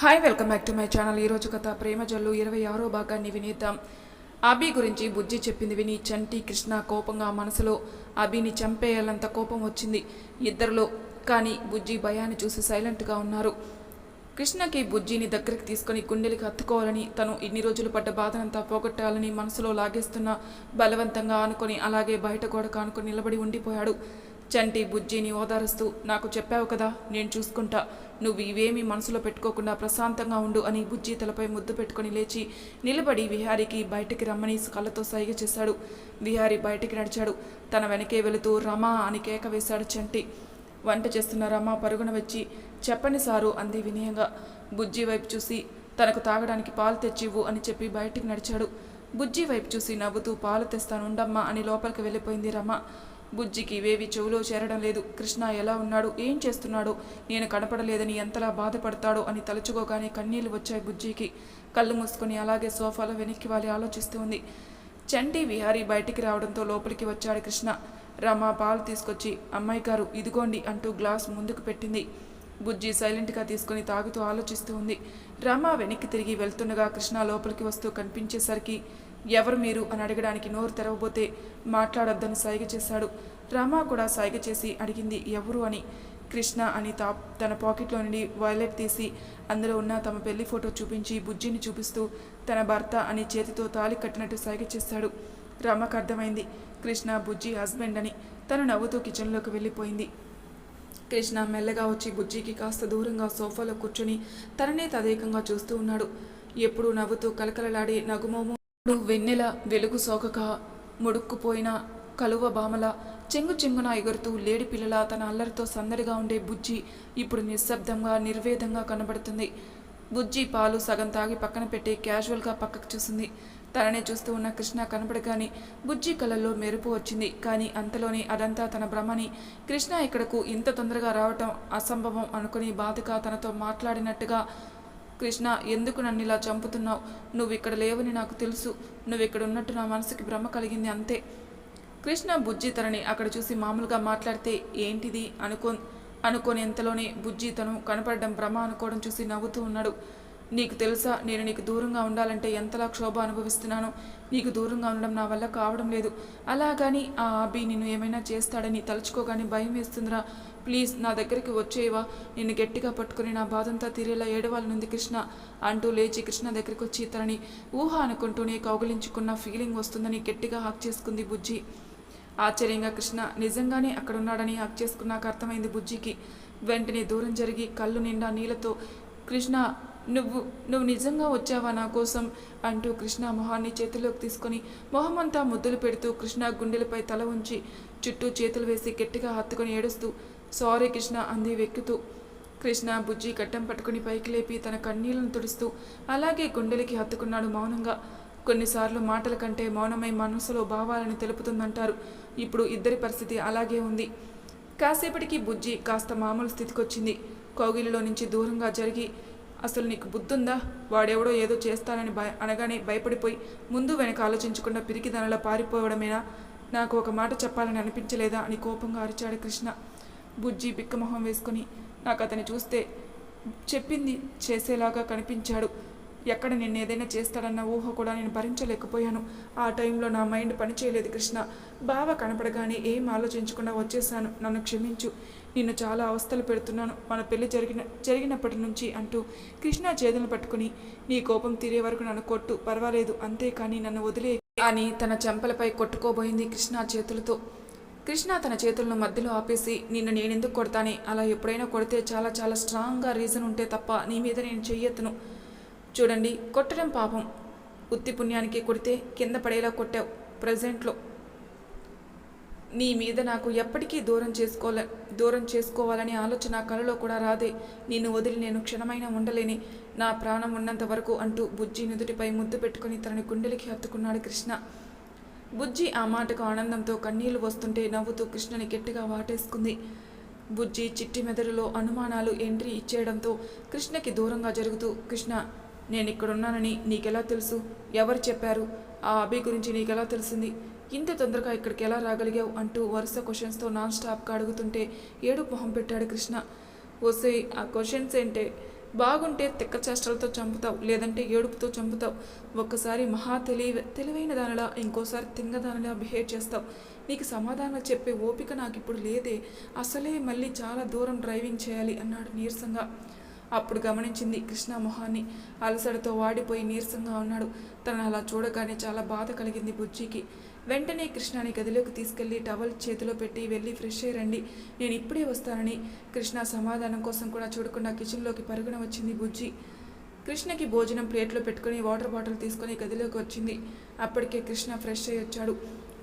Hi welcome back to my channel ఈరోజు కథ ప్రేమ జల్లు ఇరవై ఆరో భాగాన్ని వినేద్దాం. అభి గురించి బుజ్జి చెప్పింది విని చంటి కృష్ణ కోపంగా మనసులో అభిని చంపేయాలంత కోపం వచ్చింది ఇద్దరిలో. కానీ బుజ్జి భయాన్ని చూసి సైలెంట్గా ఉన్నారు. కృష్ణకి బుజ్జిని దగ్గరికి తీసుకొని గుండెలకి హత్తుకోవాలని తను ఇన్ని రోజులు పడ్డ బాధనంతా పోగొట్టాలని మనసులో లాగేస్తున్న బలవంతంగా ఆనుకొని అలాగే బయట గోడకు ఆనుకొని నిలబడి ఉండిపోయాడు. చంటి బుజ్జిని ఓదారుస్తూ నాకు చెప్పావు కదా నేను చూసుకుంటా. నువ్వు ఇవేమీ మనసులో పెట్టుకోకుండా ప్రశాంతంగా ఉండు అని బుజ్జి తలపై ముద్దు పెట్టుకొని లేచి నిలబడి విహారికి బయటికి రమ్మని కళ్ళతో సైగ చేశాడు. విహారి బయటికి నడిచాడు. తన వెనకే వెళుతూ రమా అని కేక వేశాడు చంటి. వంట చేస్తున్న రమ పరుగున వచ్చి చెప్పండి సారు అంది వినయంగా. బుజ్జి వైపు చూసి తనకు తాగడానికి పాలు తెచ్చివ్వు అని చెప్పి బయటికి నడిచాడు. బుజ్జి వైపు చూసి నవ్వుతూ పాలు తెస్తాను ఉండమ్మా అని లోపలికి వెళ్ళిపోయింది రమ. బుజ్జికి ఇవేవి చెవులో చేరడం లేదు. కృష్ణ ఎలా ఉన్నాడు? ఏం చేస్తున్నాడో? నేను కనపడలేదని ఎంతలా బాధపడతాడో అని తలుచుకోగానే కన్నీళ్ళు వచ్చాయి బుజ్జికి. కళ్ళు మూసుకొని అలాగే సోఫాలో వెనక్కి వాలి ఆలోచిస్తూ ఉంది. చంటి విహారీ బయటికి రావడంతో లోపలికి వచ్చాడు కృష్ణ. రమ పాలు తీసుకొచ్చి అమ్మాయి గారు ఇదిగోండి అంటూ గ్లాస్ ముందుకు పెట్టింది. బుజ్జి సైలెంట్గా తీసుకుని తాగుతూ ఆలోచిస్తూ ఉంది. రమ వెనక్కి తిరిగి వెళ్తుండగా కృష్ణ లోపలికి వస్తూ కనిపించేసరికి ఎవరు మీరు అని అడగడానికి నోరు తెరవబోతే మాట్లాడొద్దని సైగ చేశాడు. రమ కూడా సైగ చేసి అడిగింది ఎవరు అని. కృష్ణ అని తా తన పాకెట్లో నుండి వాలెట్ తీసి అందులో ఉన్న తమ పెళ్ళి ఫోటో చూపించి బుజ్జిని చూపిస్తూ తన భర్త అని చేతితో తాలి కట్టినట్టు సైగ చేశాడు. రమకు అర్థమైంది కృష్ణ బుజ్జి హస్బెండ్ అని. తను నవ్వుతూ కిచెన్లోకి వెళ్ళిపోయింది. కృష్ణ మెల్లగా వచ్చి బుజ్జికి కాస్త దూరంగా సోఫాలో కూర్చుని తననే తదేకంగా చూస్తూ ఉన్నాడు. ఎప్పుడూ నవ్వుతూ కలకలలాడే నగుమోము వెన్నెల వెలుగు సోకక ముడుక్కుపోయిన కలువ బామల చెంగు చెంగున ఎగురుతూ లేడి పిల్లల తన అల్లరితో సందడిగా ఉండే బుజ్జి ఇప్పుడు నిశ్శబ్దంగా నిర్వేదంగా కనబడుతుంది. బుజ్జి పాలు సగం తాగి పక్కన పెట్టి క్యాజువల్గా పక్కకు చూసింది. తననే చూస్తూ ఉన్న కృష్ణ కనపడగానే బుజ్జి కళ్ళల్లో మెరుపు వచ్చింది. కానీ అంతలోనే అదంతా తన భ్రమని కృష్ణ ఇక్కడకు ఇంత తొందరగా రావటం అసంభవం అనుకుని బాధగా తనతో మాట్లాడినట్టుగా కృష్ణ ఎందుకు నన్ను ఇలా చంపుతున్నావు? నువ్వు ఇక్కడ లేవని నాకు తెలుసు. నువ్వు ఇక్కడ ఉన్నట్టు నా మనసుకి భ్రమ కలిగింది అంతే. కృష్ణ బుజ్జి తనని అక్కడ చూసి మామూలుగా మాట్లాడితే ఏంటిది? అనుకో అనుకోని ఎంతలోనే బుజ్జి తను కనపడడం భ్రమ అనుకోవడం చూసి నవ్వుతూ ఉన్నాడు. నీకు తెలుసా నేను నీకు దూరంగా ఉండాలంటే ఎంతలా క్షోభ అనుభవిస్తున్నానో. నీకు దూరంగా ఉండడం నా వల్ల కావడం లేదు. అలాగని ఆ అభి నిన్ను ఏమైనా చేస్తాడని తలుచుకోగానే భయం వేస్తుందిరా. ప్లీజ్ నా దగ్గరికి వచ్చేవా నిన్ను గట్టిగా పట్టుకుని నా బాధంతా తీరేలా ఏడవాలనుంది కృష్ణ. అంటూ లేచి కృష్ణ దగ్గరికి వచ్చి తనని ఊహ అనుకుంటూనే కౌగిలించుకున్న ఫీలింగ్ వస్తుందని గట్టిగా హాక్ చేసుకుంది బుజ్జి. ఆశ్చర్యంగా కృష్ణ నిజంగానే అక్కడ ఉన్నాడని హక్ చేసుకున్నాక అర్థమైంది బుజ్జికి. వెంటనే దూరం జరిగి కళ్ళు నిండా నీళ్ళతో కృష్ణ నువ్వు నువ్వు నిజంగా వచ్చావా నా కోసం? అంటూ కృష్ణ మొహాన్ని చేతిలోకి తీసుకొని మొహమంతా ముద్దులు పెడుతూ కృష్ణ గుండెలపై తల ఉంచి చుట్టూ చేతులు వేసి గట్టిగా హత్తుకొని ఏడుస్తూ సారీ కృష్ణ అంది వెక్కుతూ. కృష్ణ బుజ్జి గట్టం పట్టుకుని పైకి లేపి తన కన్నీళ్ళను తుడుస్తూ అలాగే గుండెలకి హత్తుకున్నాడు మౌనంగా. కొన్నిసార్లు మాటల కంటే మౌనమై మనసులో భావాలను తెలుపుతుందంటారు. ఇప్పుడు ఇద్దరి పరిస్థితి అలాగే ఉంది. కాసేపటికి బుజ్జి కాస్త మామూలు స్థితికొచ్చింది. కౌగిలిలో నుంచి దూరంగా జరిగి అసలు నీకు బుద్ధుందా? వాడెవడో ఏదో చేస్తానని భయ అనగానే భయపడిపోయి ముందు వెనక ఆలోచించకుండా పిరికి దానిలా పారిపోవడమేనా? నాకు ఒక మాట చెప్పాలని అనిపించలేదా? అని కోపంగా అరిచాడు కృష్ణ. బుజ్జి బిక్కమొహం వేసుకుని నాకు అతన్ని చూస్తే చెప్పింది చేసేలాగా కనిపించాడు. ఎక్కడ నేను ఏదైనా చేస్తాడన్న ఊహ కూడా నేను భరించలేకపోయాను. ఆ టైంలో నా మైండ్ పనిచేయలేదు కృష్ణ. బావ కనపడగానే ఏం ఆలోచించకుండా వచ్చేసాను నన్ను క్షమించు. నిన్ను చాలా అవస్థలు పెడుతున్నాను. మన పెళ్ళి జరిగిన జరిగినప్పటి నుంచి అంటూ కృష్ణ చేతులు పట్టుకుని నీ కోపం తీరే వరకు నన్ను కొట్టు. పర్వాలేదు. అంతేకాని నన్ను వదిలే అని తన చెంపలపై కొట్టుకోబోయింది కృష్ణ చేతులతో. కృష్ణ తన చేతులను మధ్యలో ఆపేసి నిన్ను నేనెందుకు కొడతానే? అలా ఎప్పుడైనా కొడితే చాలా చాలా స్ట్రాంగ్గా రీజన్ ఉంటే తప్ప నీ మీద నేను చెయ్యెత్తను. చూడండి కొట్టడం పాపం. ఉత్తి పుణ్యానికి కొడితే కింద పడేలా కొట్టావు ప్రజెంట్లో. నీ మీద నాకు ఎప్పటికీ దూరం చేసుకోలే దూరం చేసుకోవాలనే ఆలోచన కలలో కూడా రాదే. నిన్ను వదిలి నేను క్షణమైనా ఉండలేని. నా ప్రాణం ఉన్నంత వరకు అంటూ బుజ్జి నుదుటిపై ముద్దు పెట్టుకుని తనని గుండెలకి హత్తుకున్నాడు కృష్ణ. బుజ్జి ఆ మాటకు ఆనందంతో కన్నీళ్ళు వస్తుంటే నవ్వుతూ కృష్ణని గట్టిగా వాటేసుకుంది. బుజ్జి చిట్టి మెదడులో అనుమానాలు ఎంట్రీ ఇచ్చేయడంతో కృష్ణకి దూరంగా జరుగుతూ కృష్ణ నేను ఇక్కడున్నానని నీకెలా తెలుసు? ఎవరు చెప్పారు? ఆ అభి గురించి నీకెలా తెలిసింది? ఇంత తొందరగా ఇక్కడికి ఎలా రాగలిగావు అంటూ వరుస క్వశ్చన్స్తో నాన్ స్టాప్గా అడుగుతుంటే ఏడు మొహం పెట్టాడు కృష్ణ. వస్తే ఆ క్వశ్చన్స్ ఏంటే? బాగుంటే తిక్క చేష్టలతో చంపుతావు లేదంటే ఏడుపుతో చంపుతావు. ఒక్కసారి మహా తెలివి తెలివైన దానిలా ఇంకోసారి తింగదానిలా బిహేవ్ చేస్తావు. నీకు సమాధానం చెప్పే ఓపిక నాకు ఇప్పుడు లేదే. అసలే మళ్ళీ చాలా దూరం డ్రైవింగ్ చేయాలి అన్నాడు నీరసంగా. అప్పుడు గమనించింది కృష్ణ మొహాన్ని. అలసడతో వాడిపోయి నీరసంగా ఉన్నాడు. తను అలా చూడగానే చాలా బాధ కలిగింది బుజ్జికి. వెంటనే కృష్ణని గదిలోకి తీసుకెళ్ళి టవల్ చేతిలో పెట్టి వెళ్ళి ఫ్రెష్ అయ్యి రండి. నేను ఇప్పుడే వస్తానని కృష్ణ సమాధానం కోసం కూడా చూడకుండా కిచెన్లోకి పరుగున వచ్చింది బుజ్జి. కృష్ణకి భోజనం ప్లేట్లో పెట్టుకుని వాటర్ బాటిల్ తీసుకుని గదిలోకి వచ్చింది. అప్పటికే కృష్ణ ఫ్రెష్ అయ్యి వచ్చాడు.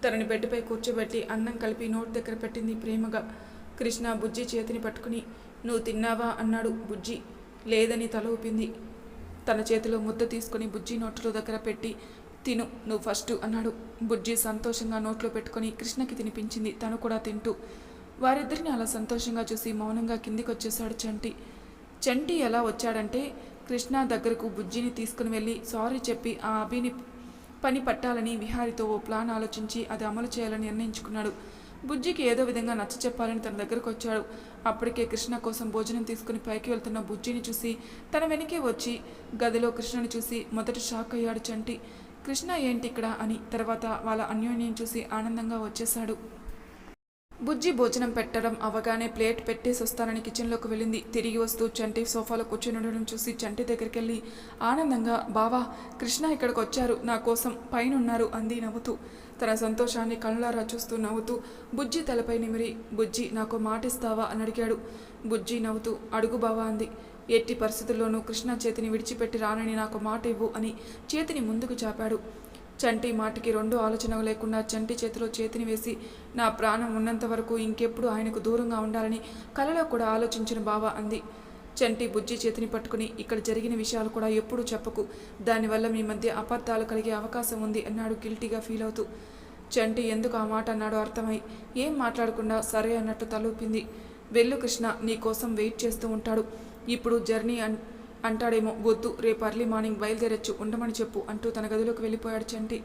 తనని బెడ్పై కూర్చోబెట్టి అన్నం కలిపి నోట్ దగ్గర పెట్టింది ప్రేమగా. కృష్ణ బుజ్జి చేతిని పట్టుకుని నువ్వు తిన్నావా? అన్నాడు బుజ్జి. లేదని తల ఊపింది తన చేతిలో ముద్ద తీసుకుని బుజ్జి నోట్లో దగ్గర పెట్టి తిను నువ్వు ఫస్ట్ అన్నాడు. బుజ్జి సంతోషంగా నోట్లో పెట్టుకొని కృష్ణకి తినిపించింది. తను కూడా తింటూ వారిద్దరిని అలా సంతోషంగా చూసి మౌనంగా కిందికి వచ్చేశాడు చంటి. చంటి ఎలా వచ్చాడంటే కృష్ణ దగ్గరకు బుజ్జిని తీసుకుని వెళ్ళి సారీ చెప్పి ఆ అభిని పని పట్టాలని విహారితో ఓ ప్లాన్ ఆలోచించి అది అమలు చేయాలని నిర్ణయించుకున్నాడు. బుజ్జికి ఏదో విధంగా నచ్చ చెప్పాలని తన దగ్గరకు వచ్చాడు. అప్పటికే కృష్ణ కోసం భోజనం తీసుకుని పైకి వెళ్తున్న బుజ్జిని చూసి తన వెనకే వచ్చి గదిలో కృష్ణని చూసి మొదట షాక్ అయ్యాడు చంటి. కృష్ణ ఏంటి ఇక్కడ అని తర్వాత వాళ్ళ అన్యోన్యం చూసి ఆనందంగా వచ్చేశాడు. బుజ్జి భోజనం పెట్టడం అవగానే ప్లేట్ పెట్టేసి వస్తానని కిచెన్లోకి వెళ్ళింది. తిరిగి వస్తూ చంటి సోఫాలో కూర్చుని ఉండడం చూసి చంటి దగ్గరికి వెళ్ళి ఆనందంగా బావా కృష్ణ ఇక్కడికి వచ్చారు నా కోసం పైన ఉన్నారు అంది నవ్వుతూ. తన సంతోషాన్ని కళ్ళారా చూస్తూ నవ్వుతూ బుజ్జి తలపై నిమిరి బుజ్జి నాకు మాటిస్తావా అని అడిగాడు. బుజ్జి నవ్వుతూ అడుగు బావా అంది. ఎట్టి పరిస్థితుల్లోనూ కృష్ణ చేతిని విడిచిపెట్టి రానని నాకు మాట ఇవ్వు అని చేతిని ముందుకు చాపాడు. చంటి మాటికి రెండు ఆలోచన లేకుండా చంటి చేతిలో చేతిని వేసి నా ప్రాణం ఉన్నంత వరకు ఇంకెప్పుడు ఆయనకు దూరంగా ఉండాలని కలలో కూడా ఆలోచించిన బావ అంది. చంటి బుజ్జి చేతిని పట్టుకుని ఇక్కడ జరిగిన విషయాలు కూడా ఎప్పుడూ చెప్పకు. దానివల్ల మీ మధ్య అబద్ధాలు కలిగే అవకాశం ఉంది అన్నాడు గిల్టీగా ఫీల్ అవుతూ. చంటి ఎందుకు ఆ మాట అన్నాడో అర్థమై ఏం మాట్లాడకుండా సరే అన్నట్టు తలూపింది. వెళ్ళు కృష్ణ నీ కోసం వెయిట్ చేస్తూ ఉంటాడు. ఇప్పుడు జర్నీ అన్ అంటాడేమో వద్దు రేపు అర్లీ మార్నింగ్ బయలుదేరొచ్చు ఉండమని చెప్పు అంటూ తన గదిలోకి వెళ్ళిపోయాడు చంటి.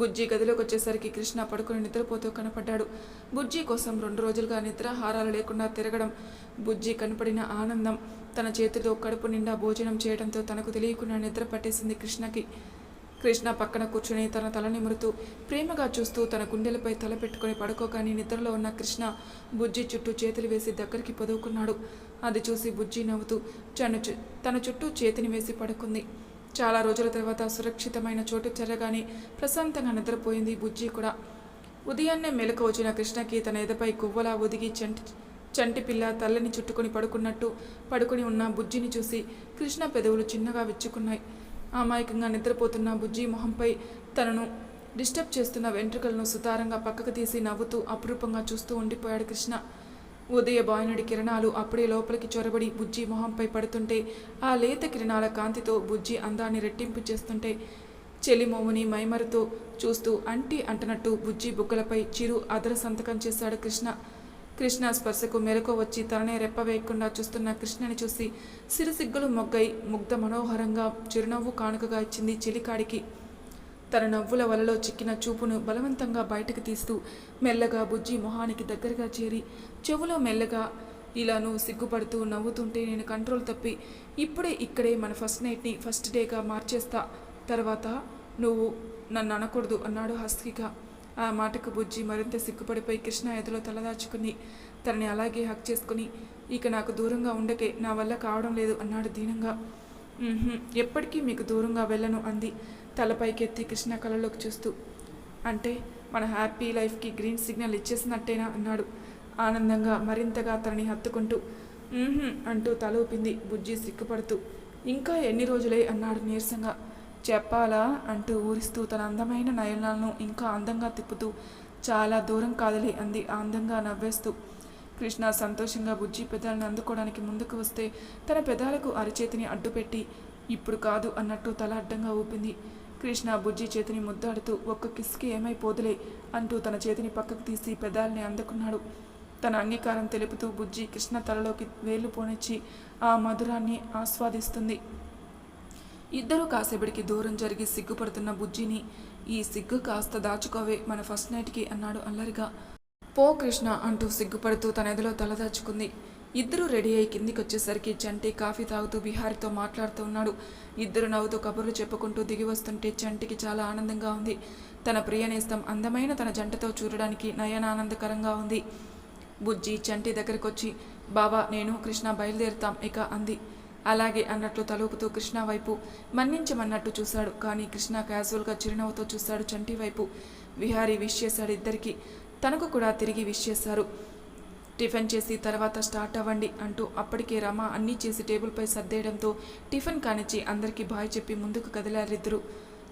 బుజ్జి గదిలోకి వచ్చేసరికి కృష్ణ పడుకుని నిద్రపోతూ కనపడ్డాడు. బుజ్జి కోసం రెండు రోజులుగా నిద్రాహారాలు లేకుండా తిరగడం బుజ్జి కనపడిన ఆనందం తన చేతితో కడుపు నిండా భోజనం చేయడంతో తనకు తెలియకుండా నిద్ర పట్టేసింది కృష్ణకి. కృష్ణ పక్కన కూర్చుని తన తల నిమురుతూ ప్రేమగా చూస్తూ తన గుండెలపై తల పెట్టుకుని పడుకోగాని నిద్రలో ఉన్న కృష్ణ బుజ్జి చుట్టూ చేతులు వేసి దగ్గరికి పొదువుకున్నాడు అది చూసి బుజ్జి నవ్వుతూ తన చు- తన చుట్టూ చేతిని వేసి పడుకుంది. చాలా రోజుల తర్వాత సురక్షితమైన చోటు చెరగానే ప్రశాంతంగా నిద్రపోయింది బుజ్జి కూడా. ఉదయాన్నే మెలకు వచ్చిన కృష్ణకి తన ఎదపై గువ్వలా ఒదిగి చంటి చంటి పిల్ల తల్లని చుట్టుకుని పడుకున్నట్టు పడుకుని ఉన్న బుజ్జిని చూసి కృష్ణ పెదవులు చిన్నగా విచ్చుకున్నాయి. అమాయకంగా నిద్రపోతున్న బుజ్జి మొహంపై తనను డిస్టర్బ్ చేస్తున్న వెంట్రుకలను సుతారంగా పక్కకు తీసి నవ్వుతూ అపురూపంగా చూస్తూ ఉండిపోయాడు కృష్ణ. ఉదయ బాయనుడి కిరణాలు అప్పుడే లోపలికి చొరబడి బుజ్జి మొహంపై పడుతుంటే ఆ లేత కిరణాల కాంతితో బుజ్జి అందాన్ని రెట్టింపు చేస్తుంటే చెలిమోముని మైమరుతో చూస్తూ అంటి అంటనట్టు బుజ్జి బుగ్గలపై చిరు అదర సంతకం చేశాడు కృష్ణ. కృష్ణ స్పర్శకు మెలకు వచ్చి తననే రెప్పవేయకుండా చూస్తున్న కృష్ణని చూసి సిరిసిగ్గులు మొగ్గై ముగ్ధ మనోహరంగా చిరునవ్వు కానుకగా ఇచ్చింది చిలికాడికి. తన నవ్వుల వలలో చిక్కిన చూపును బలవంతంగా బయటకు తీస్తూ మెల్లగా బుజ్జి మొహానికి దగ్గరగా చేరి చెవులో మెల్లగా ఇలా నువ్వు సిగ్గుపడుతూ నవ్వుతుంటే నేను కంట్రోల్ తప్పి ఇప్పుడే ఇక్కడే మన ఫస్ట్ నైట్ని ఫస్ట్ డేగా మార్చేస్తా. తర్వాత నువ్వు నన్ను అనకూడదు అన్నాడు హస్కీగా ఆ మాటకు బుజ్జి మరింత సిగ్గుపడిపోయి కృష్ణ ఎదులో తలదాచుకుని తనని అలాగే హక్ చేసుకుని ఇక నాకు దూరంగా ఉండకే నా వల్ల కావడం లేదు అన్నాడు దీనంగా. ఎప్పటికీ మీకు దూరంగా వెళ్ళను అంది తలపైకెత్తి కృష్ణ కళ్ళలోకి చూస్తూ. అంటే మన హ్యాపీ లైఫ్కి గ్రీన్ సిగ్నల్ ఇచ్చేసినట్టేనా అన్నాడు ఆనందంగా మరింతగా తనని హత్తుకుంటూ. అంటూ తల ఊపింది బుజ్జి సిగ్గుపడుతూ. ఇంకా ఎన్ని రోజులే అన్నాడు నీరసంగా. చెప్పాలా అంటూ ఊరిస్తూ తన అందమైన నయనాలను ఇంకా అందంగా తిప్పుతూ చాలా దూరం కాదలే అంది అందంగా నవ్వేస్తూ. కృష్ణ సంతోషంగా బుజ్జి పెదాలను అందుకోవడానికి ముందుకు వస్తే తన పెదాలకు అరచేతిని అడ్డుపెట్టి ఇప్పుడు కాదు అన్నట్టు తల అడ్డంగా ఊపింది. కృష్ణ బుజ్జి చేతిని ముద్దాడుతూ ఒక్క కిస్కి ఏమైపోదులే అంటూ తన చేతిని పక్కకు తీసి పెదాలని అందుకున్నాడు. తన అంగీకారం తెలుపుతూ బుజ్జి కృష్ణ తలలోకి వేలు పోనిచ్చి ఆ మధురాన్ని ఆస్వాదిస్తుంది. ఇద్దరూ కాసేపటికి దూరం జరిగి సిగ్గుపడుతున్న బుజ్జిని ఈ సిగ్గు కాస్త దాచుకోవే మన ఫస్ట్ నైట్కి అన్నాడు అల్లరిగా. పో కృష్ణ అంటూ సిగ్గుపడుతూ తన ఎదలో తలదాచుకుంది ఇద్దరు రెడీ అయి కిందికి వచ్చేసరికి చంటి కాఫీ తాగుతూ బిహారీతో మాట్లాడుతూ ఉన్నాడు. ఇద్దరు నవ్వుతూ కబుర్లు చెప్పుకుంటూ దిగి వస్తుంటే చంటికి చాలా ఆనందంగా ఉంది. తన ప్రియనేస్తం అందమైన తన జంటతో చూడడానికి నయనానందకరంగా ఉంది. బుజ్జి చంటి దగ్గరకొచ్చి బావా నేను కృష్ణ బయలుదేరుతాం ఇక అంది. అలాగే అన్నట్లు తలూపుతూ కృష్ణ వైపు మన్నించమన్నట్టు చూశాడు. కానీ కృష్ణ క్యాజువల్గా చిరునవ్వుతో చూశాడు చంటి వైపు. విహారీ విష్ చేశాడు ఇద్దరికి. తనకు కూడా తిరిగి విష్ చేశారు. టిఫిన్ చేసి తర్వాత స్టార్ట్ అవ్వండి అంటూ అప్పటికే రమ అన్నీ చేసి టేబుల్పై సర్దేయడంతో టిఫిన్ కానిచ్చి అందరికీ బాయ్ చెప్పి ముందుకు కదిలారిద్దరు.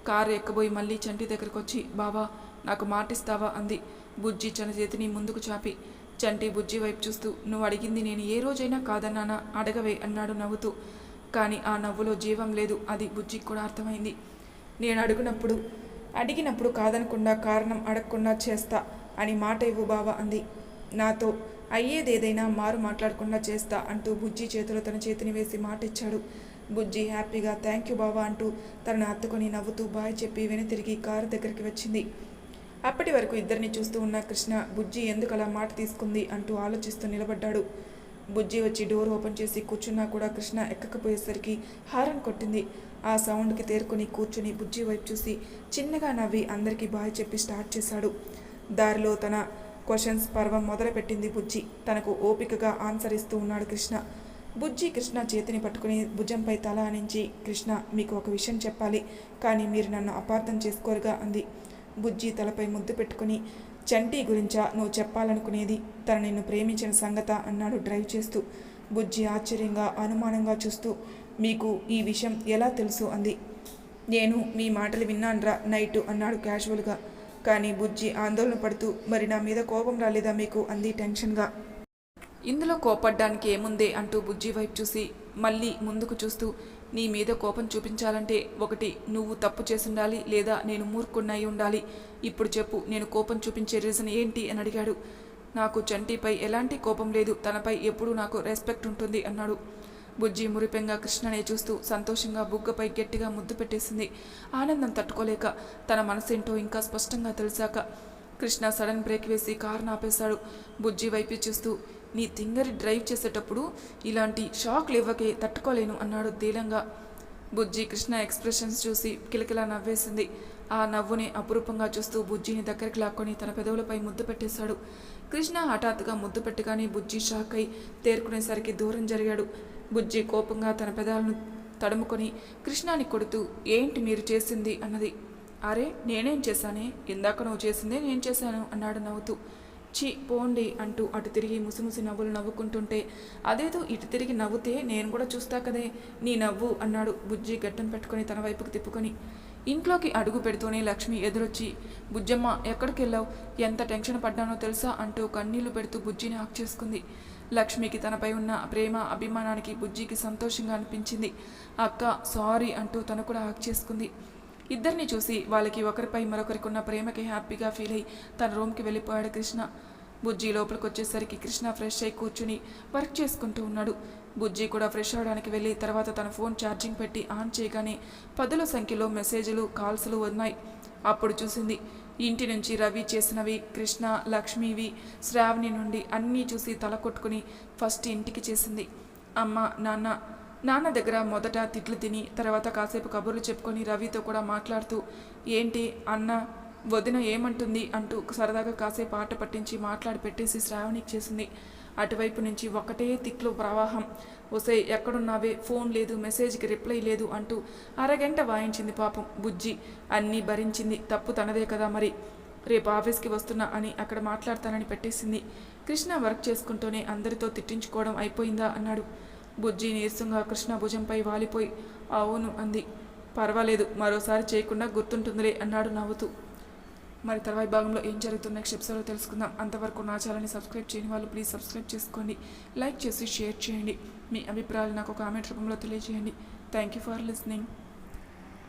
కారు ఎక్కబోయి మళ్ళీ చంటి దగ్గరకు వచ్చి బావా నాకు మాటిస్తావా? అంది. బుజ్జి చన చేతిని ముందుకు చాపి చంటి బుజ్జి వైపు చూస్తూ నువ్వు అడిగింది నేను ఏ రోజైనా కాదన్నానా? అడగవే అన్నాడు నవ్వుతూ. కానీ ఆ నవ్వులో జీవం లేదు. అది బుజ్జికి కూడా అర్థమైంది. నేను అడుగునప్పుడు అడిగినప్పుడు కాదనకుండా కారణం అడగకుండా చేస్తా అని మాట ఇవ్వు బావా అంది. నాతో అయ్యేదేదైనా మారు మాట్లాడకుండా చేస్తా అంటూ బుజ్జి చేతిలో తన చేతిని వేసి మాట ఇచ్చాడు బుజ్జి హ్యాపీగా థ్యాంక్ యూ బావా అంటూ తనను హత్తుకొని నవ్వుతూ బాయ్ చెప్పి వెనుతిరిగి కారు దగ్గరికి వచ్చింది. అప్పటి వరకు ఇద్దరిని చూస్తూ ఉన్న కృష్ణ బుజ్జి ఎందుకు అలా మాట తీసుకుంది అంటూ ఆలోచిస్తూ నిలబడ్డాడు. బుజ్జి వచ్చి డోర్ ఓపెన్ చేసి కూర్చున్నా కూడా కృష్ణ ఎక్కకపోయేసరికి హారన్ కొట్టింది. ఆ సౌండ్కి తేరుకొని కూర్చుని బుజ్జి వైపు చూసి చిన్నగా నవ్వి అందరికీ బాయ్ చెప్పి స్టార్ట్ చేశాడు. దారిలో తన క్వశ్చన్స్ పర్వం మొదలుపెట్టింది బుజ్జి. తనకు ఓపికగా ఆన్సర్ ఇస్తూ ఉన్నాడు కృష్ణ. బుజ్జి కృష్ణ చేతిని పట్టుకుని భుజంపై తల అనించి కృష్ణ మీకు ఒక విషయం చెప్పాలి కానీ మీరు నన్ను అపార్థం చేసుకోరుగా అంది. బుజ్జి తలపై ముద్దు పెట్టుకుని చంటి గురించా? నువ్వు చెప్పాలనుకునేది? తను నిన్ను ప్రేమించిన సంగత అన్నాడు డ్రైవ్ చేస్తూ. బుజ్జి ఆశ్చర్యంగా అనుమానంగా చూస్తూ మీకు ఈ విషయం ఎలా తెలుసు? అంది. నేను మీ మాటలు విన్నాన్రా నైటు అన్నాడు క్యాజువల్గా. కానీ బుజ్జి ఆందోళన పడుతూ మరి నా మీద కోపం రాలేదా మీకు? అంది టెన్షన్గా. ఇందులో కోపడ్డానికి ఏముందే అంటూ బుజ్జి వైపు చూసి మళ్ళీ ముందుకు చూస్తూ నీ మీద కోపం చూపించాలంటే ఒకటి నువ్వు తప్పు చేసుండాలి లేదా నేను మూర్ఖున్నై ఉండాలి. ఇప్పుడు చెప్పు నేను కోపం చూపించే రీజన్ ఏంటి అని అడిగాడు. నాకు చంటిపై ఎలాంటి కోపం లేదు తనపై ఎప్పుడూ నాకు రెస్పెక్ట్ ఉంటుంది అన్నాడు. బుజ్జి మురిపెంగా కృష్ణనే చూస్తూ సంతోషంగా బుగ్గపై గట్టిగా ముద్దు పెట్టేసింది. ఆనందం తట్టుకోలేక తన మనసేంటో ఇంకా స్పష్టంగా తెలిసాక కృష్ణ సడన్ బ్రేక్ వేసి కారు నాపేశాడు బుజ్జి వైపు చూస్తూ నీ తింగరి డ్రైవ్ చేసేటప్పుడు ఇలాంటి షాక్లు ఇవ్వకే తట్టుకోలేను అన్నాడు దీలంగా బుజ్జి కృష్ణ ఎక్స్ప్రెషన్స్ చూసి కిలకిలా నవ్వేసింది. ఆ నవ్వుని అపురూపంగా చూస్తూ బుజ్జిని దగ్గరికి లాక్కొని తన పెదవులపై ముద్దు పెట్టేశాడు. కృష్ణ హఠాత్తుగా ముద్దు పెట్టగానే బుజ్జి షాక్ అయి తేరుకునేసరికి దూరం జరిగాడు. బుజ్జి కోపంగా తన పెదాలను తడుముకొని కృష్ణాని కొడుతూ ఏంటి మీరు చేసింది? అన్నది. అరే నేనేం చేశానే? ఇందాక నువ్వు చేసిందే నేను చేశాను అన్నాడు నవ్వుతూ. చి పోండి అంటూ అటు తిరిగి ముసిముసి నవ్వులు నవ్వుకుంటుంటే అదేదో ఇటు తిరిగి నవ్వుతే నేను కూడా చూస్తా కదే నీ నవ్వు అన్నాడు బుజ్జి గడ్డం పెట్టుకొని తన వైపుకు తిప్పుకొని. ఇంట్లోకి అడుగు పెడుతూనే లక్ష్మి ఎదురొచ్చి బుజ్జమ్మ ఎక్కడికి వెళ్ళావు ఎంత టెన్షన్ పడ్డానో తెలుసా? అంటూ కన్నీళ్ళు పెడుతూ బుజ్జిని హాక్ చేసుకుంది. లక్ష్మికి తనపై ఉన్న ప్రేమ అభిమానానికి బుజ్జికి సంతోషంగా అనిపించింది. అక్క సారీ అంటూ తను కూడా హాక్ చేసుకుంది. ఇద్దరిని చూసి వాళ్ళకి ఒకరిపై మరొకరికి ఉన్న ప్రేమకి హ్యాపీగా ఫీల్ అయ్యి తన రూమ్కి వెళ్ళిపోయాడు కృష్ణ. బుజ్జి లోపలికి వచ్చేసరికి కృష్ణ ఫ్రెష్ అయి కూర్చుని వర్క్ చేసుకుంటూ ఉన్నాడు. బుజ్జి కూడా ఫ్రెష్ అవడానికి వెళ్ళి తర్వాత తన ఫోన్ ఛార్జింగ్ పెట్టి ఆన్ చేయగానే పదుల సంఖ్యలో మెసేజ్లు కాల్స్లు ఉన్నాయి. అప్పుడు చూసింది ఇంటి నుంచి రవి చేసినవి కృష్ణ లక్ష్మివి శ్రావణి నుండి అన్నీ చూసి తల కొట్టుకుని ఫస్ట్ ఇంటికి చేసింది. అమ్మ నాన్న నాన్న దగ్గర మొదట తిట్లు తిని తర్వాత కాసేపు కబుర్లు చెప్పుకొని రవితో కూడా మాట్లాడుతూ ఏంటి అన్న వదిన ఏమంటుంది? అంటూ సరదాగా కాసేపు ఆట పట్టించి మాట్లాడి పెట్టేసి శ్రావణికి చేసింది. అటువైపు నుంచి ఒకటే తిట్లు ప్రవాహం. ఒసే ఎక్కడున్నావే? ఫోన్ లేదు మెసేజ్కి రిప్లై లేదు అంటూ అరగంట వాయించింది పాపం బుజ్జి. అన్నీ భరించింది తప్పు తనదే కదా మరి. రేపు ఆఫీస్కి వస్తున్నా అని అక్కడ మాట్లాడతానని పెట్టేసింది. కృష్ణ వర్క్ చేసుకుంటూనే అందరితో తిట్టించుకోవడం అయిపోయిందా? అన్నాడు. బుజ్జి నీరసంగా కృష్ణ భుజంపై వాలిపోయి అవును అంది. పర్వాలేదు మరోసారి చేయకుండా గుర్తుంటుందిలే అన్నాడు నవ్వుతూ. మరి తర్వాయి భాగంలో ఏం జరుగుతున్న నెక్స్ట్ ఎపిసోడ్లో తెలుసుకుందాం. అంతవరకు నా ఛానల్ని సబ్స్క్రైబ్ చేయని వాళ్ళు ప్లీజ్ సబ్స్క్రైబ్ చేసుకోండి. లైక్ చేసి షేర్ చేయండి. మీ అభిప్రాయాలు నాకు కామెంట్ రూపంలో తెలియజేయండి. Thank you for listening.